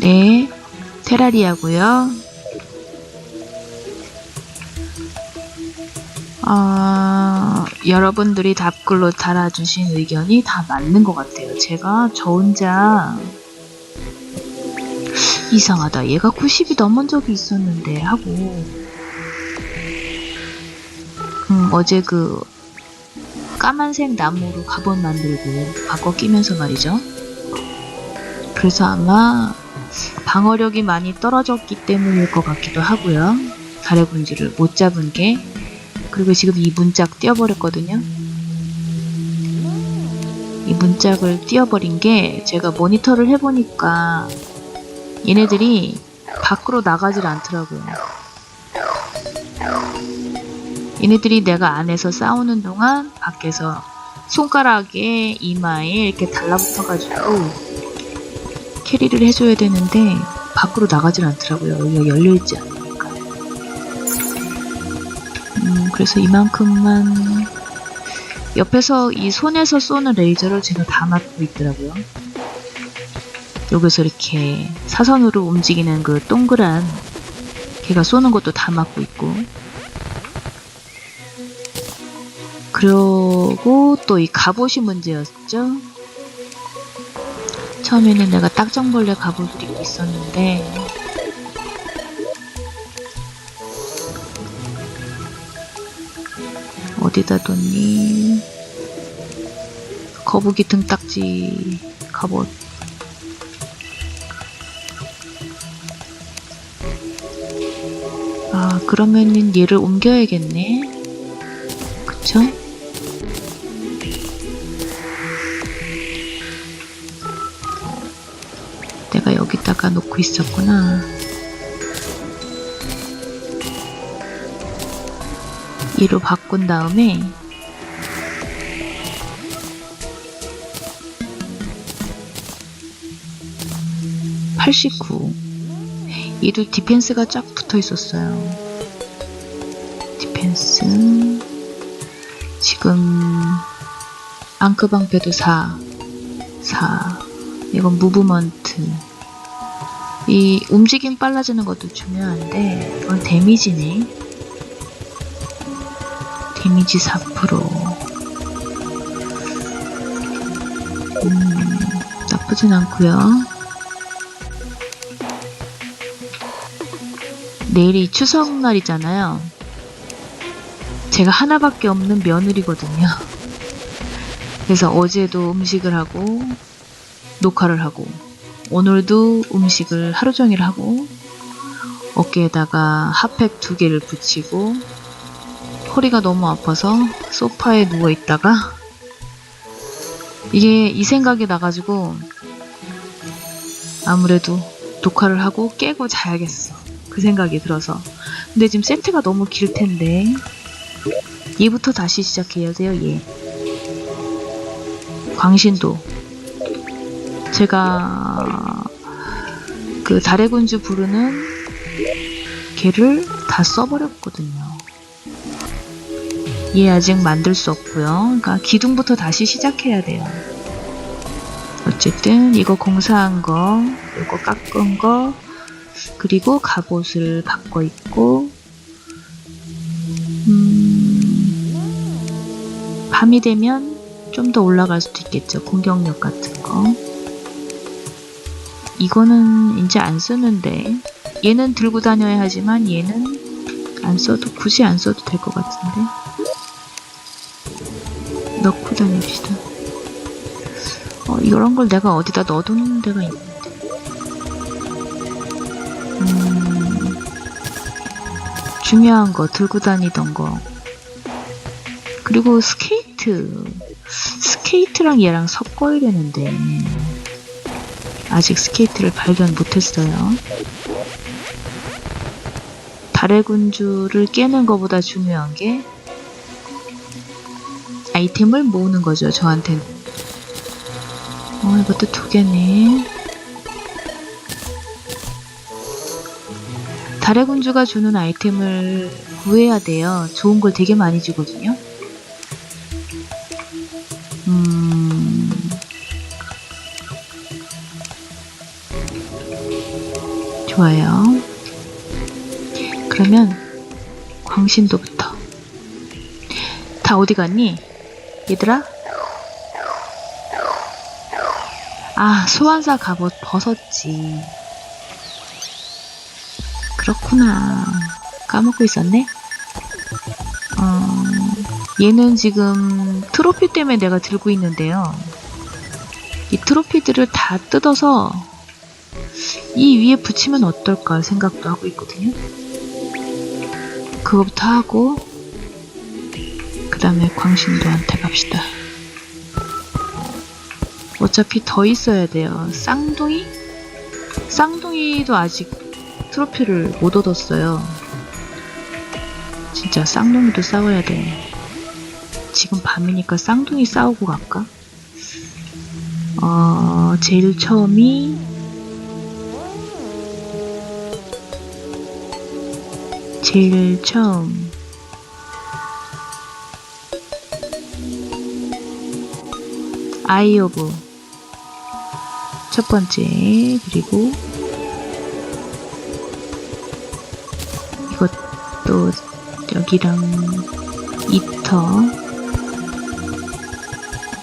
네, 테라리아고요. 아, 여러분들이 답글로 달아주신 의견이 다 맞는 것 같아요. 제가 저 혼자 이상하다. 얘가 90이 넘은 적이 있었는데 하고 음, 어제 그 까만색 나무로 갑옷 만들고 바꿔 끼면서 말이죠. 그래서 아마 방어력이 많이 떨어졌기 때문일 것 같기도 하고요. 가래 군주를 못 잡은 게 그리고 지금 이 문짝 띄어버렸거든요. 이 문짝을 띄어버린 게 제가 모니터를 해보니까 얘네들이 밖으로 나가질 않더라고요. 얘네들이 내가 안에서 싸우는 동안 밖에서 손가락에 이마에 이렇게 달라붙어가지고 캐리를 해줘야 되는데 밖으로 나가질 않더라고요. 여기가 열려있지 않으니까. 음, 그래서 이만큼만 옆에서 이 손에서 쏘는 레이저를 제가 다 맞고 있더라고요. 여기서 이렇게 사선으로 움직이는 그 동그란 걔가 쏘는 것도 다 맞고 있고 그리고 또 이 갑옷이 문제였죠. 처음에는 내가 딱정벌레 갑옷을 입고 있었는데 어디다 뒀니? 거북이 등딱지 갑옷 아 그러면은 얘를 옮겨야겠네 그쵸? 놓고 있었구나. 얘로 바꾼 다음에 (89) 얘도 디펜스가 쫙 붙어 있었어요. 디펜스 지금 앙크 방패도 4 4 이건 무브먼트 이 움직임 빨라지는 것도 중요한데 이건 데미지네. 데미지 4% 음, 나쁘진 않고요. 내일이 추석날이잖아요. 제가 하나밖에 없는 며느리거든요. 그래서 어제도 음식을 하고 녹화를 하고 오늘도 음식을 하루 종일 하고 어깨에다가 핫팩 두 개를 붙이고 허리가 너무 아파서 소파에 누워 있다가 이게 이 생각이 나가지고 아무래도 녹화를 하고 깨고 자야겠어. 그 생각이 들어서. 근데 지금 세트가 너무 길 텐데 얘부터 다시 시작해야 돼요 얘. 광신도 제가 그 달의 군주 부르는 걔를 다 써버렸거든요. 얘 아직 만들 수 없고요. 그러니까 기둥부터 다시 시작해야 돼요. 어쨌든 이거 공사한 거, 이거 깎은 거, 그리고 갑옷을 바꿔 입고 음, 밤이 되면 좀 더 올라갈 수도 있겠죠. 공격력 같은 거. 이거는 이제 안 쓰는데 얘는 들고 다녀야 하지만 얘는 안 써도 굳이 안 써도 될 것 같은데. 넣고 다닙시다. 어, 이런 걸 내가 어디다 넣어두는 데가 있는데. 음, 중요한 거 들고 다니던 거. 그리고 스케이트. 스케이트랑 얘랑 섞어야 되는데 아직 스케이트를 발견 못했어요. 달의 군주를 깨는 것보다 중요한 게 아이템을 모으는 거죠, 저한테는. 어, 이것도 두 개네. 달의 군주가 주는 아이템을 구해야 돼요. 좋은 걸 되게 많이 주거든요. 좋아요. 그러면 광신도부터. 다 어디 갔니? 얘들아? 아, 소환사 갑옷 벗었지. 그렇구나. 까먹고 있었네? 어, 얘는 지금 트로피 때문에 내가 들고 있는데요. 이 트로피들을 다 뜯어서 이 위에 붙이면 어떨까 생각도 하고 있거든요. 그거부터 하고 그 다음에 광신도한테 갑시다. 어차피 더 있어야 돼요. 쌍둥이? 쌍둥이도 아직 트로피를 못 얻었어요. 진짜 쌍둥이도 싸워야 돼. 지금 밤이니까 쌍둥이 싸우고 갈까? 어, 제일 처음이 제일 처음. 아이 오브 첫 번째 그리고 이것도 여기랑 이터.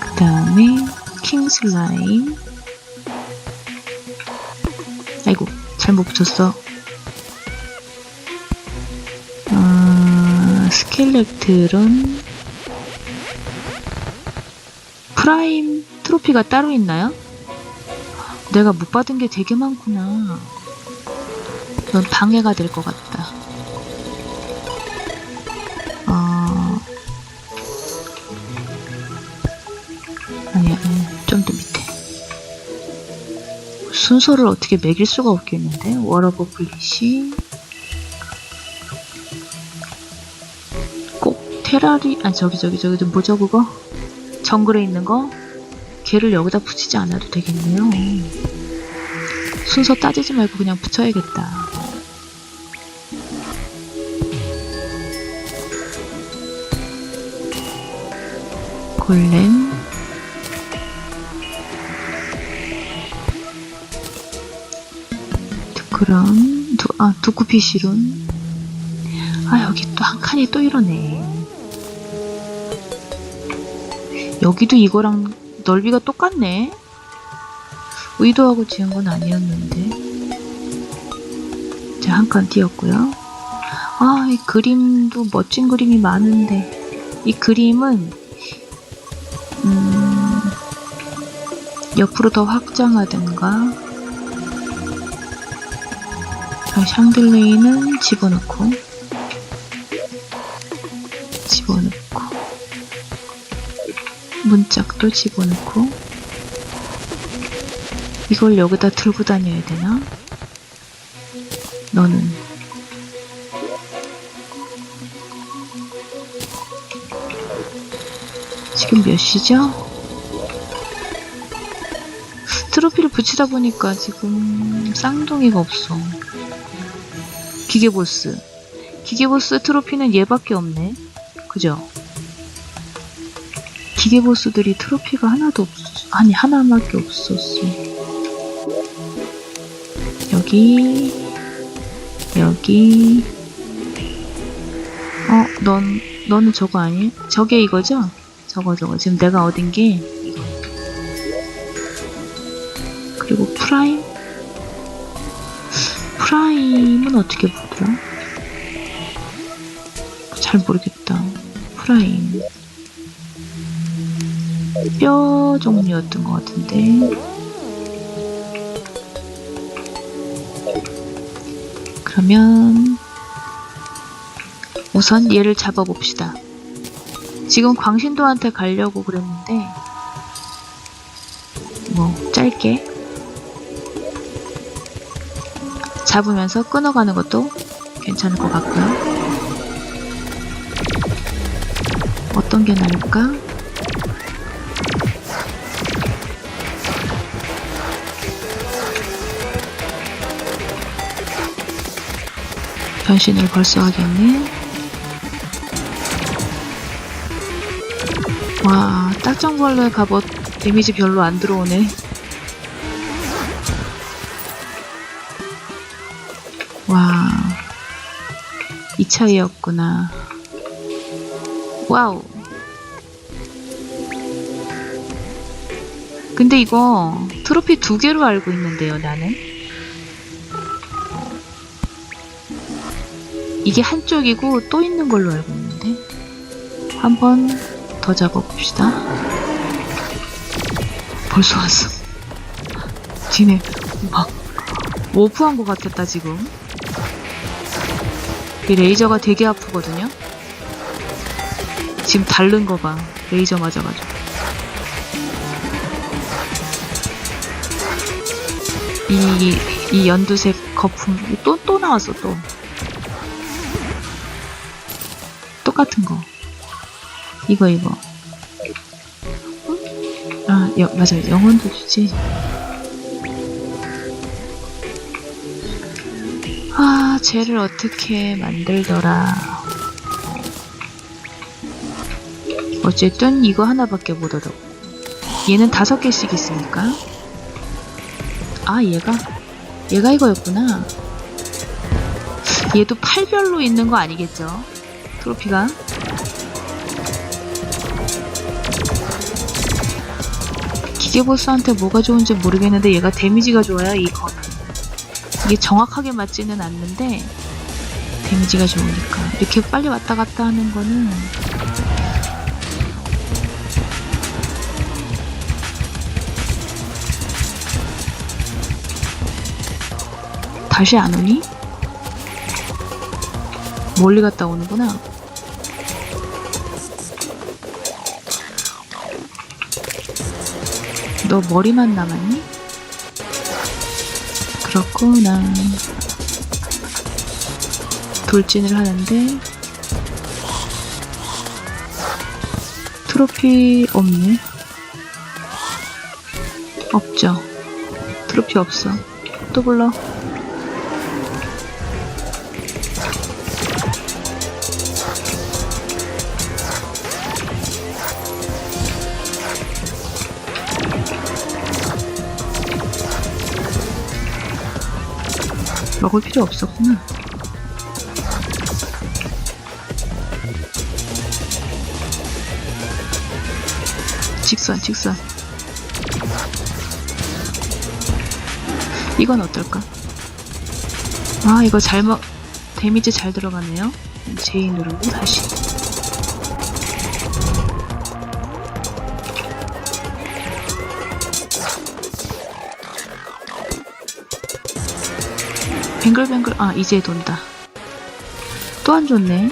그 다음에 킹슬라임 아이고 잘못 붙였어 어, 스켈렉트론 프라임 트로피가 따로 있나요? 내가 못 받은 게 되게 많구나. 넌 방해가 될 것 같다. 어... 아니야, 좀더 밑에. 순서를 어떻게 매길 수가 없겠는데? 워러버 플리시. 테라리, 아, 저기, 저기, 저기, 뭐죠, 그거? 정글에 있는 거? 걔를 여기다 붙이지 않아도 되겠네요. 순서 따지지 말고 그냥 붙여야겠다. 골렘 두크럼 두, 아 두쿠피시룬 아 여기 또 한 칸이 또 이러네 여기도 이거랑 넓이가 똑같네. 의도하고 지은 건 아니었는데. 자, 한 칸 띄었고요. 아, 이 그림도 멋진 그림이 많은데. 이 그림은, 음, 옆으로 더 확장하든가. 자, 샹들레이는. 집어넣고. 문짝도 집어넣고 이걸 여기다 들고 다녀야 되나? 너는 지금 몇 시죠? 트로피를 붙이다 보니까 지금 쌍둥이가 없어 기계보스 기계보스 트로피는 얘밖에 없네 그죠? 기계 보스들이 트로피가 하나도 없, 아니, 하나밖에 없었어. 여기, 여기, 어, 넌, 너는 저거 아니? 저게 이거죠? 저거, 저거. 지금 내가 얻은 게. 그리고 프라임? 프라임은 어떻게 보더라? 잘 모르겠다. 프라임. 뼈 종류였던 것 같은데. 그러면 우선 얘를 잡아봅시다. 지금 광신도한테 가려고 그랬는데 뭐 짧게. 잡으면서 끊어가는 것도 괜찮을 것 같고요. 어떤 게 나을까? 변신을 벌써 하겠네. 와, 딱정벌레 갑옷 데미지 별로 안 들어오네. 와, 이 차이였구나. 와우. 근데 이거 트로피 두 개로 알고 있는데요, 나는. 이게 한쪽이고 또 있는 걸로 알고 있는데. 한번 더 잡아봅시다. 벌써 왔어. 뒤네. 막, 오프한 것 같았다, 지금. 이 레이저가 되게 아프거든요. 지금 다른 거 봐. 레이저 맞아가지고. 이, 이 연두색 거품. 또, 또 나왔어, 또. 똑같은 거. 이거, 이거. 응? 아, 여, 맞아요. 영혼도 주지. 아, 쟤를 어떻게 만들더라. 어쨌든 이거 하나밖에 못 얻어. 얘는 다섯 개씩 있으니까. 아, 얘가, 얘가 이거였구나. 얘도 팔별로 있는 거 아니겠죠? 트로피가. 기계보스한테 뭐가 좋은지 모르겠는데 얘가 데미지가 좋아요, 이거는. 이게 정확하게 맞지는 않는데, 데미지가 좋으니까. 이렇게 빨리 왔다 갔다 하는 거는 다시 안 오니? 멀리 갔다 오는구나. 너 머리만 남았니? 그렇구나. 돌진을 하는데 트로피 없네. 없죠. 트로피 없어. 또 불러. 먹을 필요 없었구나. 직선, 직선. 이건 어떨까? 아, 이거 잘 먹, 데미지 잘 들어가네요. J 누르고 다시. 뱅글뱅글, 아, 이제 돈다. 또안 줬네.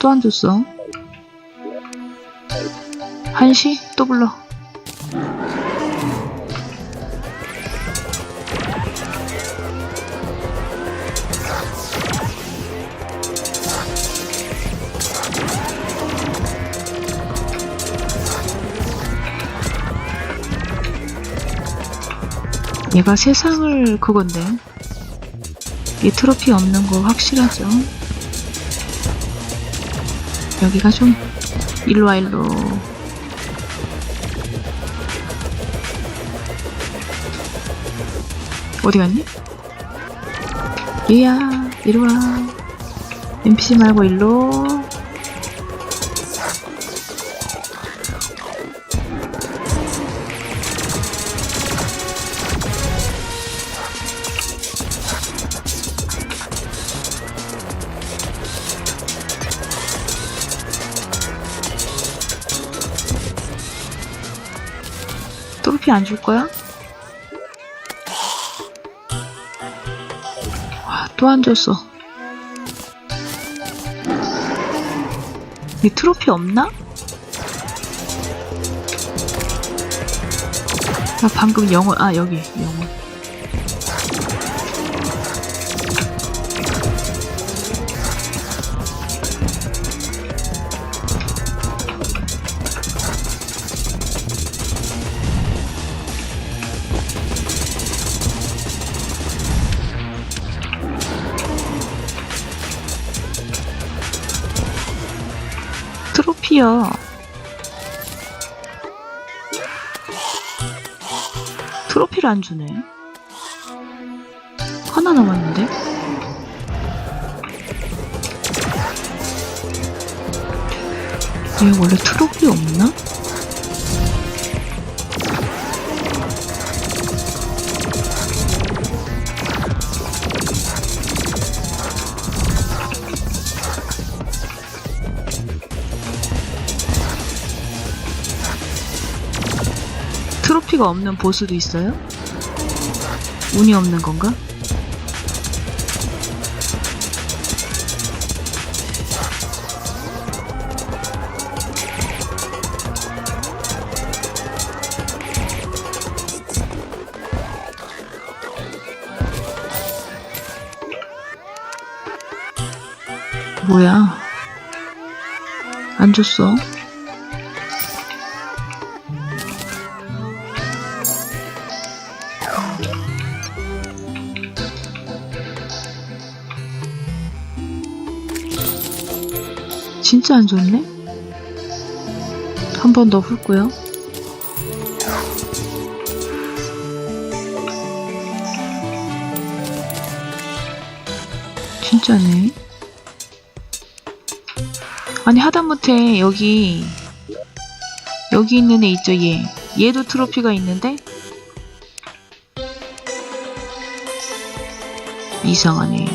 또 안 줬어. 한시? 또 불러. 얘가 세상을 그건데. 얘 트로피 없는 거 확실하죠? 여기가 좀 일로와 일로 어디 갔니? 얘야 이리와 NPC 말고 일로 트로피 안 줄 거야? 와, 또 안 줬어. 이 트로피 없나? 나 방금 영어, 아, 여기, 영어. 피요. 트로피를 안 주네. 하나 남았는데? 얘 원래 트로피 없나? 트로피가 없는 보스도 있어요? 운이 없는 건가? 뭐야? 안 줬어? 진짜 안 줬네? 한 번 더 훑고요. 진짜네. 아니 하다못해 여기 여기 있는 애 있죠 얘. 얘도 트로피가 있는데 이상하네.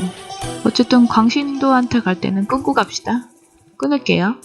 어쨌든 광신도한테 갈 때는 끊고 갑시다. 끊을게요.